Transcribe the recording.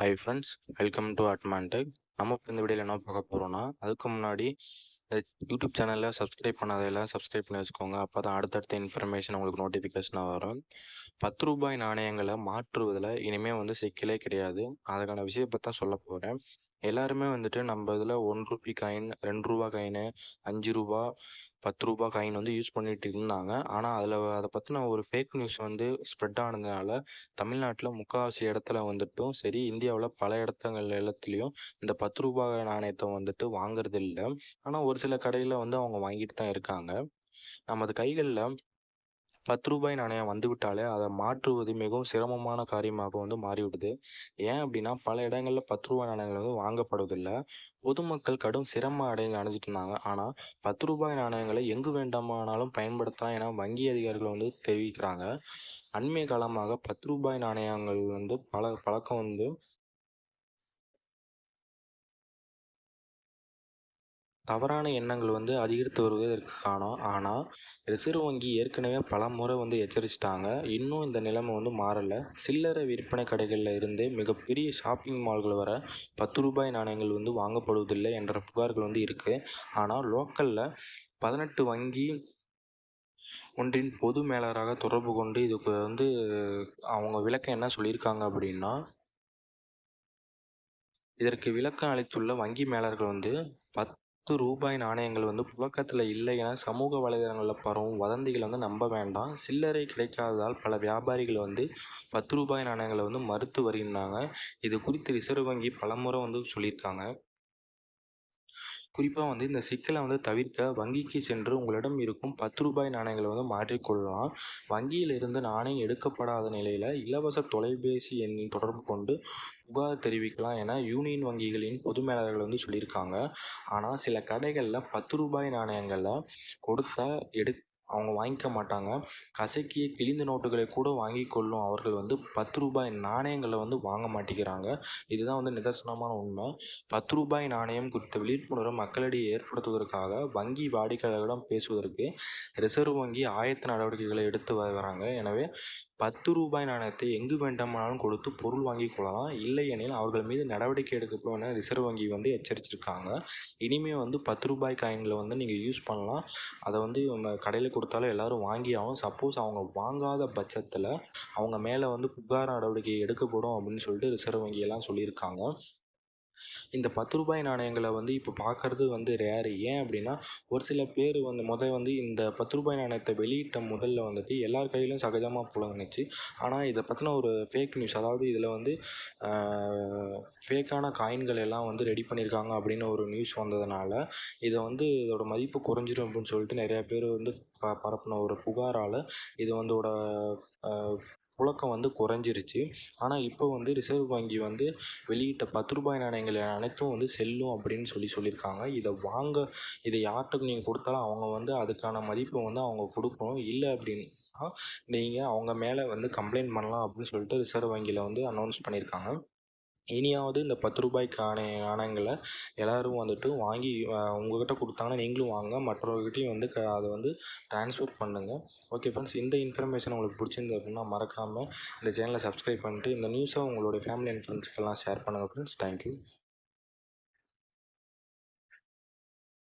Hi friends welcome to Admantech நம்ம இப்போ இந்த வீடியோவில் என்ன பார்க்க போகிறோம்னா அதுக்கு முன்னாடி யூடியூப் சேனலில் சப்ஸ்கிரைப் பண்ணாதெல்லாம் சப்ஸ்கிரைப் பண்ணி வச்சுக்கோங்க. அப்போ தான் அடுத்தடுத்த இன்ஃபர்மேஷன் உங்களுக்கு நோட்டிஃபிகேஷனாக வரும். பத்து ரூபாய் நாணயங்களை மாற்றுவதில் இனிமேல் வந்து சிக்கலே கிடையாது. அதுக்கான விஷயத்தை தான் சொல்ல போகிறேன் எல்லாருமே வந்துட்டு நம்ம இதில் ஒன் ருபி காயின் ரெண்டு ரூபா காயினு அஞ்சு ரூபா பத்து ரூபா காயின் வந்து யூஸ் பண்ணிட்டு இருந்தாங்க. ஆனால் அதில் அதை பற்றின ஒரு ஃபேக் நியூஸ் வந்து ஸ்ப்ரெட் ஆனதுனால தமிழ்நாட்டில் முக்கால்வாசி இடத்துல வந்துட்டும் சரி இந்தியாவில் பல இடத்துங்கள் எல்லாத்துலேயும் இந்த பத்து ரூபா நாணயத்தை வந்துட்டு வாங்குறது இல்லை ஆனால் ஒரு சில கடையில் வந்து அவங்க வாங்கிட்டு தான் இருக்காங்க. நமது கைகளில் பத்து ரூபாய் நாணயம் வந்துவிட்டாலே அதை மாற்றுவது மிகவும் சிரமமான காரியமாக வந்து மாறிவிடுது. ஏன் அப்படின்னா பல இடங்களில் பத்து ரூபாய் நாணயங்கள் வந்து வாங்கப்படுவதில்லை. பொதுமக்கள் கடும் சிரமம் அடைந்து அடைஞ்சிட்டு இருந்தாங்க. ஆனால் பத்து ரூபாய் நாணயங்களை எங்கு வேண்டாமானாலும் பயன்படுத்தலாம் என வங்கி அதிகாரிகள் வந்து தெரிவிக்கிறாங்க. அண்மை காலமாக பத்து ரூபாய் நாணயங்கள் வந்து பல பழக்கம் வந்து தவறான எண்ணங்கள் வந்து அதிகரித்து வருவதற்கு காரணம். ஆனால் ரிசர்வ் வங்கி ஏற்கனவே பல முறை வந்து எச்சரிச்சிட்டாங்க. இன்னும் இந்த நிலைமை வந்து மாறலை. சில்லறை விற்பனை கடைகளில் இருந்து மிகப்பெரிய ஷாப்பிங் மால்கள் வர பத்து ரூபாய் நாணயங்கள் வந்து வாங்கப்படுவதில்லை என்ற புகார்கள் வந்து இருக்குது ஆனால் லோக்கலில் பதினெட்டு வங்கி ஒன்றின் பொது மேலராக தொடர்பு கொண்டு இதுக்கு வந்து அவங்க விளக்கம் என்ன சொல்லியிருக்காங்க அப்படின்னா இதற்கு விளக்கம் அளித்துள்ள வங்கி மேலர்கள் வந்து பத் பத்து ரூபாய் நாணயங்கள் வந்து புழக்கத்தில் இல்லை என சமூக வலைதளங்களில் பரவும் வதந்திகளை வந்து நம்ப வேண்டாம். சில்லறை கிடைக்காததால் பல வியாபாரிகள் வந்து பத்து ரூபாய் நாணயங்களை வந்து மறுத்து வருகின்றாங்க. இது குறித்து ரிசர்வ் வங்கி பலமுறை வந்து சொல்லியிருக்காங்க. குறிப்பாக வந்து இந்த சிக்கலை வந்து தவிர்க்க வங்கிக்கு சென்று உங்களிடம் இருக்கும் பத்து ரூபாய் நாணயங்களை வந்து மாற்றிக்கொள்ளலாம் வங்கியில் இருந்து நாணயம் எடுக்கப்படாத நிலையில் இலவச தொலைபேசி எண்ணில் தொடர்பு கொண்டு புகார் தெரிவிக்கலாம் என யூனியன் வங்கிகளின் பொது மேலாளர்கள் வந்து சொல்லியிருக்காங்க. ஆனால் சில கடைகளில் பத்து ரூபாய் நாணயங்களை கொடுத்த எடு அவங்க வாங்கிக்க மாட்டாங்க. கசக்கிய கிழிந்த நோட்டுகளை கூட வாங்கி கொள்ளும் அவர்கள் வந்து பத்து ரூபாய் நாணயங்களை வந்து வாங்க மாட்டேங்கிறாங்க. இதுதான் வந்து நிதர்சனமான உண்மை. பத்து ரூபாய் நாணயம் குறித்த விழிப்புணர்வை மக்களிடையே ஏற்படுத்துவதற்காக வங்கி வாடிக்கையாளர்களிடம் பேசுவதற்கு ரிசர்வ் வங்கி ஆயத்த நடவடிக்கைகளை எடுத்து வராங்க. எனவே பத்து ரூபாய் நாணயத்தை எங்கு வேண்டுமானாலும் கொடுத்து பொருள் வாங்கி கொள்ளலாம். இல்லையெனில் அவர்கள் மீது நடவடிக்கை எடுக்கப்படும் என ரிசர்வ் வங்கி வந்து எச்சரிச்சிருக்காங்க இனிமேல் வந்து பத்து ரூபாய் காயின்களை வந்து நீங்கள் யூஸ் பண்ணலாம். அதை வந்து நம்ம கடையில் கொடுத்தாலும் எல்லோரும் வாங்கி ஆகும் சப்போஸ் அவங்க வாங்காத பட்சத்தில் அவங்க மேலே வந்து புகார் நடவடிக்கை எடுக்கப்படும் அப்படின்னு சொல்லிட்டு ரிசர்வ் வங்கி எல்லாம் சொல்லியிருக்காங்க. இந்த பத்து ரூபாய் நாணயங்களை வந்து இப்போ பார்க்குறது வந்து ரேரு ஏன் அப்படின்னா ஒரு சில பேர் வந்து முதல் வந்து இந்த பத்து ரூபாய் நாணயத்தை வெளியிட்ட முதல்ல வந்துட்டு எல்லார் கையிலும் சகஜமாக புழங்குனுச்சு ஆனால் இதை பற்றின ஒரு ஃபேக் நியூஸ் அதாவது இதில் வந்து ஃபேக்கான காயின்கள் எல்லாம் வந்து ரெடி பண்ணியிருக்காங்க அப்படின்னு ஒரு நியூஸ் வந்ததுனால இதை வந்து இதோட மதிப்பு குறைஞ்சிடும் அப்படின்னு சொல்லிட்டு நிறையா பேர் வந்து ப பரப்பின ஒரு புகாரால் இது வந்தோட புழக்கம் வந்து குறைஞ்சிருச்சு. ஆனால் இப்போ வந்து ரிசர்வ் வங்கி வந்து வெளியிட்ட பத்து ரூபாய் நாணயங்கள் அனைத்தும் வந்து செல்லும் அப்படின்னு சொல்லி சொல்லியிருக்காங்க. இதை வாங்க இதை யார்கிட்ட நீங்கள் கொடுத்தாலும் அவங்க வந்து அதுக்கான மதிப்பை வந்து அவங்க கொடுக்கணும். இல்லை அப்படின்னா நீங்கள் அவங்க மேலே வந்து கம்ப்ளைண்ட் பண்ணலாம் அப்படின்னு சொல்லிட்டு ரிசர்வ் வங்கியில் வந்து அனௌன்ஸ் பண்ணியிருக்காங்க. இனியாவது இந்த பத்து ரூபாய்க்கான நாணயங்களை எல்லோரும் வந்துட்டு வாங்கி உங்கள்கிட்ட கொடுத்தாங்கன்னா நீங்களும் வாங்க. மற்றவர்கிட்டையும் வந்து க அதை வந்து ட்ரான்ஸ்ஃபர் பண்ணுங்கள் ஓகே ஃப்ரெண்ட்ஸ் இந்த இன்ஃபர்மேஷன் உங்களுக்கு பிடிச்சிருந்தது அப்படின்னா மறக்காமல் இந்த சேனலை சப்ஸ்கிரைப் பண்ணிட்டு இந்த நியூஸை உங்களுடைய ஃபேமிலி அண்ட் ஃப்ரெண்ட்ஸ்க்கெல்லாம் ஷேர் பண்ணுங்கள் ஃப்ரெண்ட்ஸ் தேங்க்யூ